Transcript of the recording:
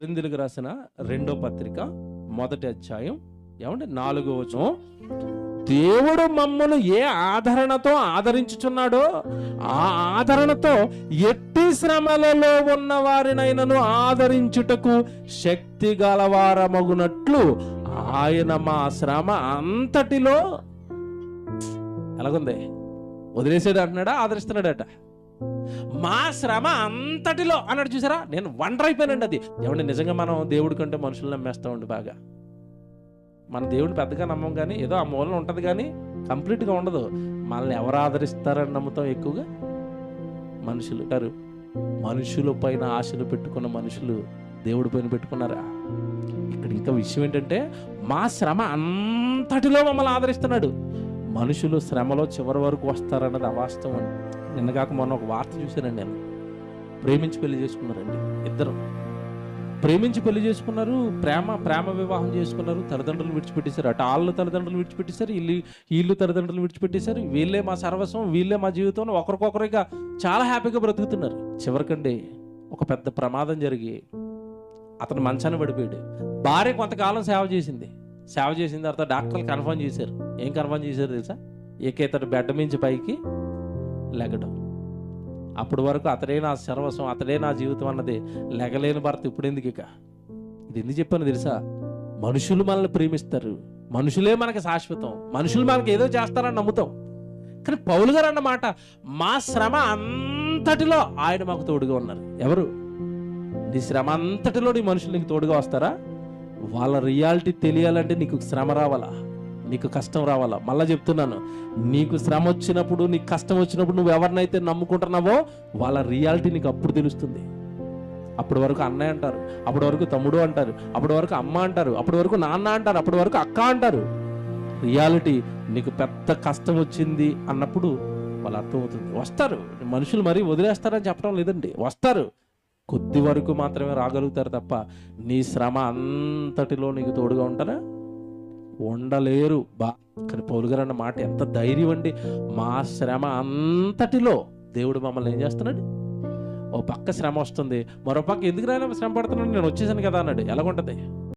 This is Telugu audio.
కొరిందులకు రాసిన రెండో పత్రిక మొదటి అధ్యాయం ఏమంటే నాలుగో వచనం. దేవుడు మమ్మను ఏ ఆదరణతో ఆదరించుచున్నాడో ఆ ఆదరణతో ఎట్టి శ్రమలలో ఉన్న వారినైనను ఆదరించుటకు శక్తి గలవారమగునట్లు ఆయన మా శ్రమ అంతటిలో ఎలాగుంది? వదిలేసాడు అంటున్నాడా ఆదరిస్తున్నాడట? మా శ్రమ అంతటిలో అన్నాడు చూసారా? నేను వండర్ అయిపోయానండి అది. ఏమంటే నిజంగా మనం దేవుడి కంటే మనుషులు నమ్మేస్తామండి బాగా. మన దేవుడిని పెద్దగా నమ్మం కానీ ఏదో ఆ మూలన ఉంటుంది కానీ కంప్లీట్గా ఉండదు. మనల్ని ఎవరు ఆదరిస్తారని నమ్ముతాం ఎక్కువగా? మనుషులు. గారు మనుషుల పైన ఆశలు పెట్టుకున్న మనుషులు దేవుడి పైన పెట్టుకున్నారా? ఇక్కడ ఇంకా విషయం ఏంటంటే మా శ్రమ అంతటిలో మమ్మల్ని ఆదరిస్తున్నాడు. మనుషులు శ్రమలో చివరి వరకు వస్తారన్నది అవాస్తవం. అండి నిన్న కాక మొన్న ఒక వార్త చూశానండి నేను. ప్రేమించి పెళ్ళి చేసుకున్నారండి ఇద్దరు. ప్రేమించి పెళ్ళి చేసుకున్నారు ప్రేమ ప్రేమ వివాహం చేసుకున్నారు తల్లిదండ్రులు విడిచిపెట్టేశారు. అటు వాళ్ళు తల్లిదండ్రులు విడిచిపెట్టేశారు వీళ్ళు వీళ్ళు తల్లిదండ్రులు విడిచిపెట్టేశారు. వీళ్ళే మా సర్వస్వం వీళ్ళే మా జీవితం ఒకరికొకరిగా చాలా హ్యాపీగా బ్రతుకుతున్నారు. చివరికండి ఒక పెద్ద ప్రమాదం జరిగి అతను మంచాన్ని పడిపోయాడు. భార్య కొంతకాలం సేవ చేసింది. సేవ చేసిన తర్వాత డాక్టర్లు కన్ఫర్మ్ చేశారు. ఏం కన్ఫర్మ్ చేశారు తెలుసా? ఏకే ఇతడు బెడ్ మించి పైకి లెగడం. అప్పటి వరకు అతడే నా సర్వస్వం అతడే నా జీవితం అన్నది లెగలేని భర్త ఇప్పుడు ఎందుకు ఇక? ఇది ఎందుకు చెప్పాను తెలుసా? మనుషులు మనల్ని ప్రేమిస్తారు. మనుషులే మనకి శాశ్వతం. మనుషులు మనకి ఏదో చేస్తారని నమ్ముతాం. కానీ పౌలు గారు అన్నమాట మా శ్రమ అంతటిలో ఆయన మాకు తోడుగా ఉన్నారు. ఎవరు? నీ శ్రమ అంతటిలో నీ మనుషులు నీకు తోడుగా వస్తారా? వాళ్ళ రియాలిటీ తెలియాలంటే నీకు శ్రమ రావాలా? నీకు కష్టం రావాలా? మళ్ళీ చెప్తున్నాను. నీకు శ్రమ వచ్చినప్పుడు నీకు కష్టం వచ్చినప్పుడు నువ్వు ఎవరినైతే నమ్ముకుంటున్నావో వాళ్ళ రియాలిటీ నీకు అప్పుడు తెలుస్తుంది. అప్పటి వరకు అన్నయ్య అంటారు అప్పటి వరకు తమ్ముడు అంటారు అప్పటి వరకు అమ్మ అంటారు అప్పటి వరకు నాన్న అంటారు అప్పటి వరకు అక్క అంటారు. రియాలిటీ నీకు పెద్ద కష్టం వచ్చింది అన్నప్పుడు వాళ్ళు అర్థమవుతుంది. వస్తారు. మనుషులు మరీ వదిలేస్తారని చెప్పడం లేదండి. వస్తారు. కొద్ది వరకు మాత్రమే రాగలుగుతారు తప్ప నీ శ్రమ అంతటిలో నీకు తోడుగా ఉంటారా ఉండలేరు. బా కానీ పౌలు గారు అన్న మాట ఎంత ధైర్యం అండి. మా శ్రమ అంతటిలో దేవుడు మమ్మల్ని ఏం చేస్తున్నాడు? ఓ పక్క శ్రమ వస్తుంది. మరో పక్క ఎందుకు రాయలే శ్రమ పడుతున్నాడు. నేను వచ్చేసాను కదా అన్నాడు. ఎలాగుంటది?